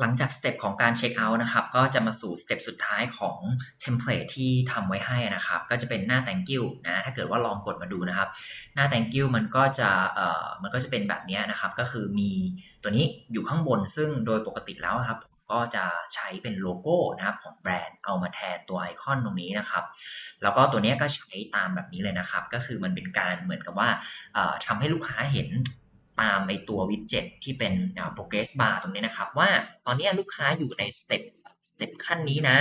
หลังจากสเต็ปของการเช็คเอาท์นะครับก็จะมาสู่สเต็ปสุดท้ายของเทมเพลตที่ทำไว้ให้นะครับ ก็จะเป็นหน้า thank you นะถ้าเกิดว่าลองกดมาดูนะครับ หน้า thank you มันก็จะเอ่อมันก็จะเป็นแบบนี้นะครับ ก็คือมีตัวนี้อยู่ข้างบนซึ่งโดยปกติแล้วครับผมก็จะใช้เป็นโลโก้นะครับของแบรนด์เอามาแทนตัวไอคอนตรงนี้นะครับ แล้วก็ตัวนี้ก็ใช้ตามแบบนี้เลยนะครับ ก็คือมันเป็นการเหมือนกับว่าเอ่อทำให้ลูกค้าเห็น ตามไอตัววิดเจ็ตที่เป็นอ่า progress bar ตรงนี้นะครับ ว่าตอนนี้ลูกค้าอยู่ในสเต็ปสเต็ปขั้นนี้นะ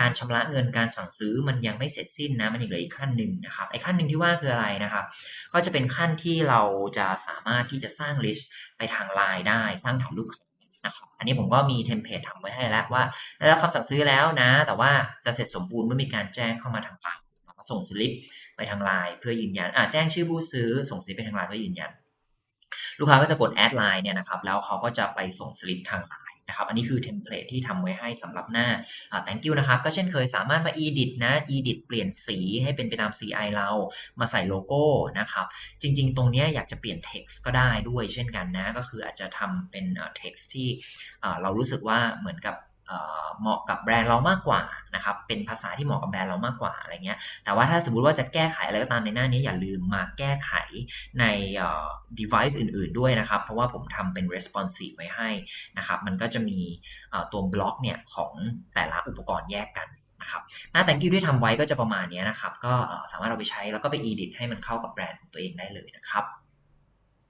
การชำระเงินการสั่งซื้อมันยังไม่เสร็จสิ้นนะ มันยังเหลืออีกขั้นหนึ่งนะครับ ไอ้ขั้นหนึ่งที่ว่าคืออะไรนะครับ ก็จะเป็นขั้นที่เราจะสามารถที่จะสร้างลิสต์ไปทางไลน์ได้ สร้างฐานลูกค้านะครับ อันนี้ผมก็มีเทมเพลตทำไว้ให้แล้วว่าได้รับคำสั่งซื้อแล้วนะ แต่ว่าจะเสร็จสมบูรณ์เมื่อมีการแจ้งเข้ามาทางไลน์ส่งสลิปไปทางไลน์เพื่อยืนยันอ่าแจ้งชื่อผู้ซื้อส่งสลิปไปทางไลน์เพื่อยืนยัน ลูกค้าก็จะกดแอดไลน์เนี่ยนะครับแล้วเขาก็จะไปส่งสลิปทางไลน์นะครับอันนี้คือเทมเพลตที่ทำไว้ให้สำหรับหน้า thank you นะครับ ก็เช่นเคยสามารถมา edit นะ edit เปลี่ยนสีให้เป็นไปตาม CI เรา มาใส่โลโก้นะครับ จริงๆ ตรงนี้อยากจะเปลี่ยน text ก็ได้ด้วยเช่นกันนะ ก็คืออาจจะทำเป็นเอ่อ text ที่เรารู้สึกว่าเหมือนกับ เหมาะกับแบรนด์เรามากกว่านะครับเป็นภาษาที่เหมาะกับแบรนด์เรามากกว่าอะไรเงี้ยแต่ว่าถ้าสมมติว่าจะแก้ไขอะไรก็ตามในหน้านี้อย่าลืมมาแก้ไขในเอ่อ device อื่น ๆด้วยนะครับ เพราะว่าผมทำเป็น responsive ไว้ให้นะครับมันก็จะมีตัวบล็อกเนี่ยของแต่ละอุปกรณ์แยกกันนะครับหน้า thank you ที่ทำไว้ก็จะประมาณนี้นะครับก็สามารถเอาไปใช้แล้วก็ไป edit ให้มันเข้ากับแบรนด์ของตัวเองได้เลยนะครับ